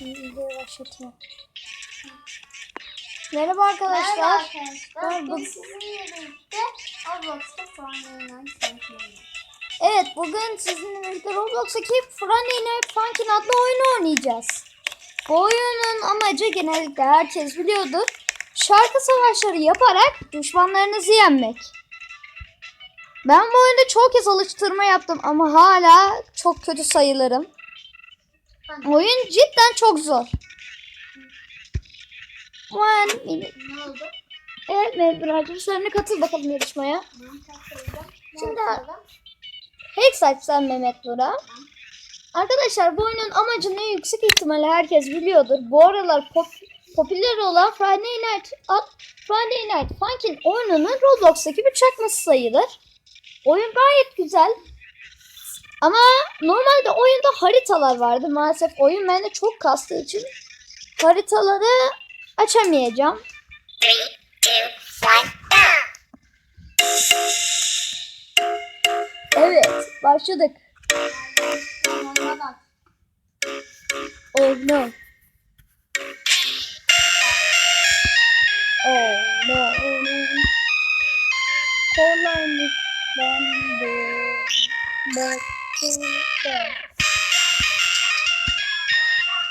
Videoyu başlatıyorum. Merhaba arkadaşlar. Merhaba arkadaşlar. Bugün sizinle birlikte Roblox'ta tanıtıyoruz. Evet bugün sizinle birlikte Friday Night Funkin' adlı oyunu oynayacağız. Bu oyunun amacı genellikle herkes biliyordur. Şarkı savaşları yaparak düşmanlarınızı yenmek. Ben bu oyunda çok kez alıştırma yaptım ama hala çok kötü sayılırım. Oyun cidden çok zor. One. Ne oldu? Evet Mevlüt'cığım sen de katıl bakalım yarışmaya. Şimdi- yapalım? Hack sen Mehmet Bura. Arkadaşlar bu oyunun amacını yüksek ihtimalle herkes biliyordur. Bu aralar pop- popüler olan Friday Night ad- Friday Night Funkin' oyununun Roblox'taki bir çakması sayılır. Oyun gayet güzel. Ama normalde oyunda haritalar vardı. Maalesef oyun bende çok kastığı için haritaları açamayacağım. Evet, başladık. Tamam, bak. Oh no. Oh no. Oh no. Kolaymış ben Kesinlikle.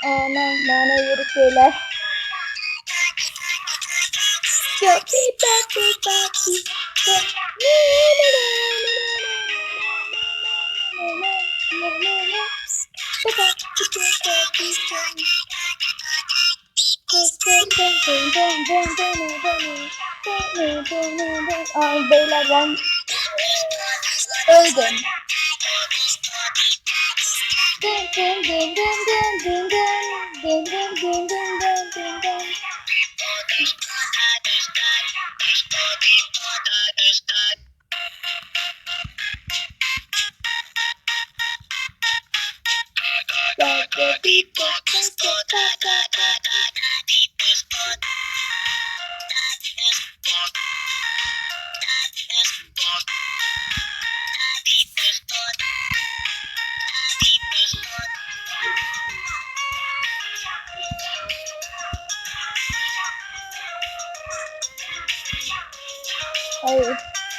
Aman bana yürü şeyler. Ay beyler ben öldüm. Beatbox, beatbox, beatbox.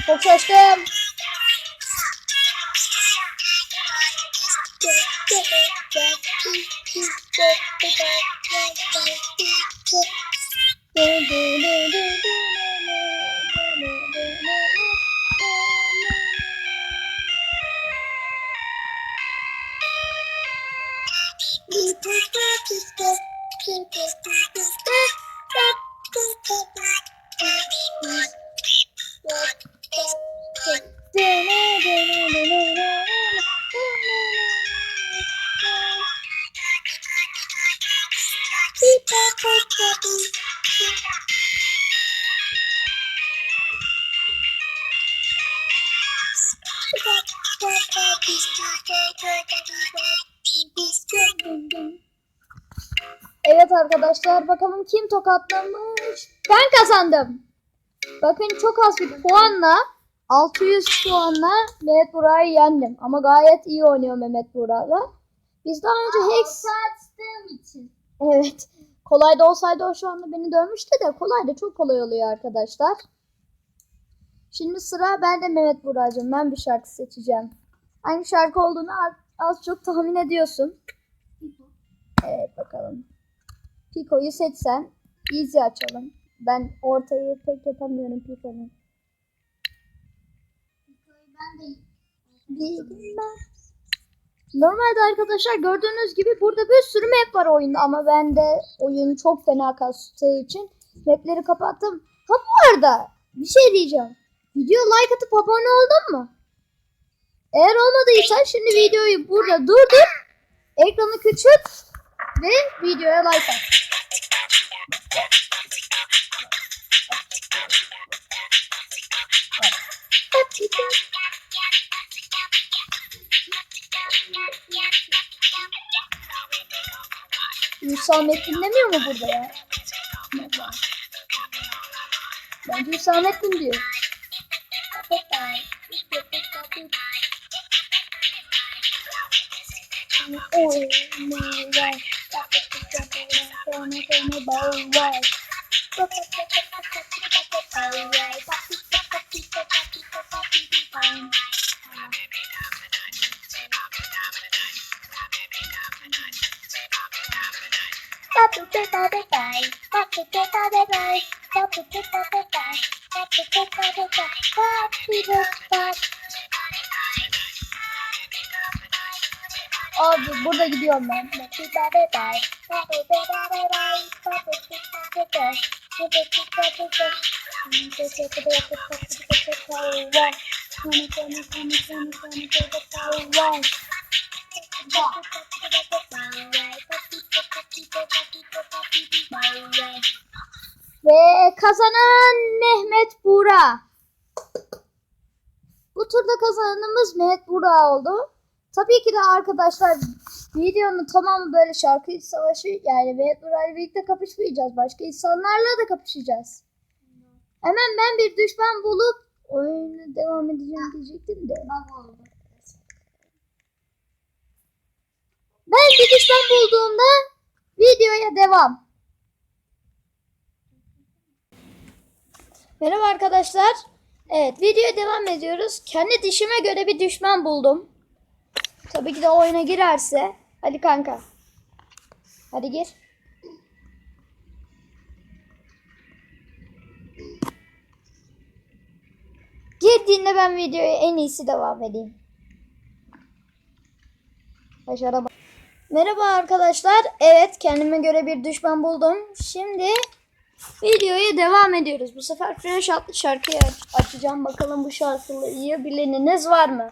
Let's Thank. Evet arkadaşlar bakalım kim tokatlamış. Ben kazandım. Bakın çok az bir puanla 600 puanla Mehmet Buray'ı yendim. Ama gayet iyi oynuyor Mehmet Buray'la. Biz daha önce Hex... Sattığım için. Evet. Kolay da olsaydı o şu anda beni dövmüştü de kolay da çok kolay oluyor arkadaşlar. Şimdi sıra bende Mehmet Buracığım. Ben bir şarkı seçeceğim. Hangi şarkı olduğunu az, az çok tahmin ediyorsun. Evet bakalım. Pico'yu seçsen. Easy açalım. Ben ortayı pek yapamıyorum Pico'nun. Ben de Bilmem. Normalde arkadaşlar gördüğünüz gibi burada bir sürü map var oyunda ama ben de oyun çok fena kastığı için mapleri kapattım. Ha bu arada bir şey diyeceğim. Video like atıp abone oldun mu? Eğer olmadıysa şimdi videoyu burada durdur. Ekranı küçült ve videoya like at. Hüsamettin demiyor mu burada ya? Bence Hüsamettin my own my way. Stop it, stop it, stop it, stop it, bow way. Happy birthday. Abi burada gidiyorum ben. Ve kazanan Mehmet Buğra. Bu turda kazananımız Mehmet Buğra oldu. Tabii ki de arkadaşlar videonun tamamı böyle şarkı savaşı yani Buğra ile birlikte kapışmayacağız. Başka insanlarla da kapışacağız. Hemen ben bir düşman bulup oyuna devam edeceğim diyecektim de. Ben bir düşman bulduğumda videoya devam. Merhaba arkadaşlar. Evet videoya devam ediyoruz. Kendi dişime göre bir düşman buldum. Tabii ki de oyuna girerse. Hadi kanka. Hadi gir. Girdiğinde ben videoya en iyisi devam edeyim. Başaramadım. Merhaba arkadaşlar. Evet kendime göre bir düşman buldum. Şimdi videoya devam ediyoruz. Bu sefer Fresh adlı şarkıyı aç- açacağım. Bakalım bu şarkıyı bileniniz var mı?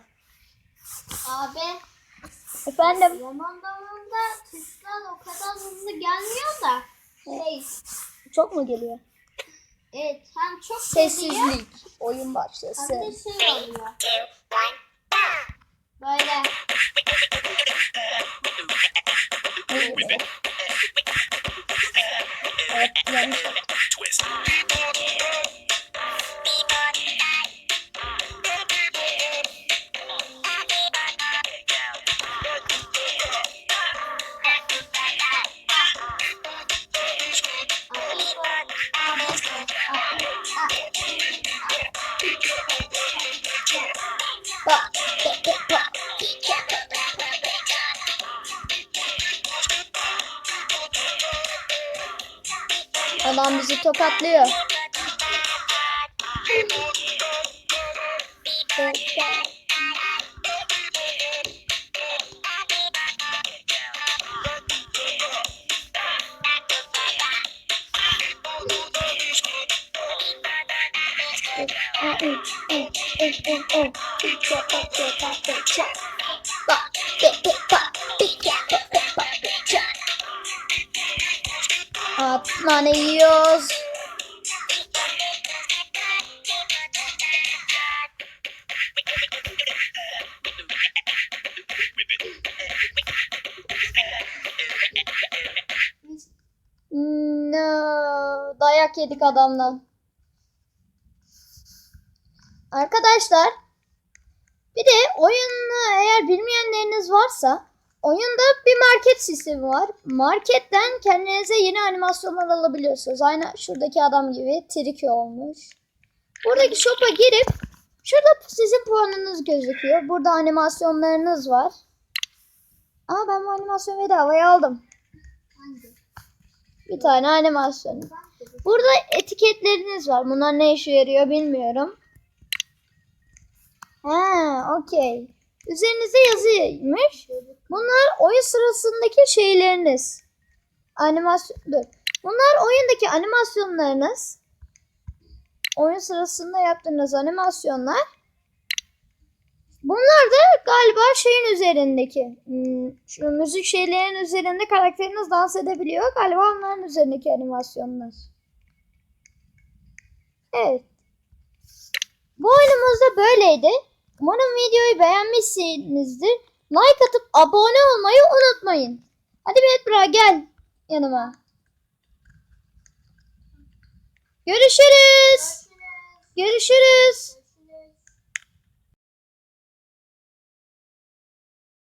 Abi Efendim? zaman zamanında tuşlar o kadar hızlı gelmiyor da şey Çok mu geliyor? evet hem çok geliyor Sessizlik. Oyun hem başlasın. de şey oluyor. Böyle Evet, yanlış. Bak, Adam bizi tokatlıyor. Atmanı yiyoruz. No, dayak yedik adamdan. Arkadaşlar bir de oyunu eğer bilmeyenleriniz varsa oyunda bir market sistemi var. Marketten kendinize yeni animasyonlar alabiliyorsunuz. Aynı şuradaki adam gibi triki olmuş. Buradaki shop'a girip şurada sizin puanınız gözüküyor. Burada animasyonlarınız var. Aa ben bu animasyonu bedavaya aldım. Bir tane animasyon. Burada etiketleriniz var. Bunlar ne işe yarıyor bilmiyorum. Ha, okey. Üzerinizde yazıymış. Bunlar oyun sırasındaki şeyleriniz. Animasyon, dur. Bunlar oyundaki animasyonlarınız. Oyun sırasında yaptığınız animasyonlar. Bunlar da galiba şeyin üzerindeki. hmm, Şu müzik şeylerin üzerinde karakteriniz dans edebiliyor. Galiba onların üzerindeki animasyonlar. Evet. Bu oyunumuz da böyleydi. Umarım videoyu beğenmişsinizdir. Like atıp abone olmayı unutmayın. Hadi Betbra gel yanıma. Görüşürüz. Görüşürüz.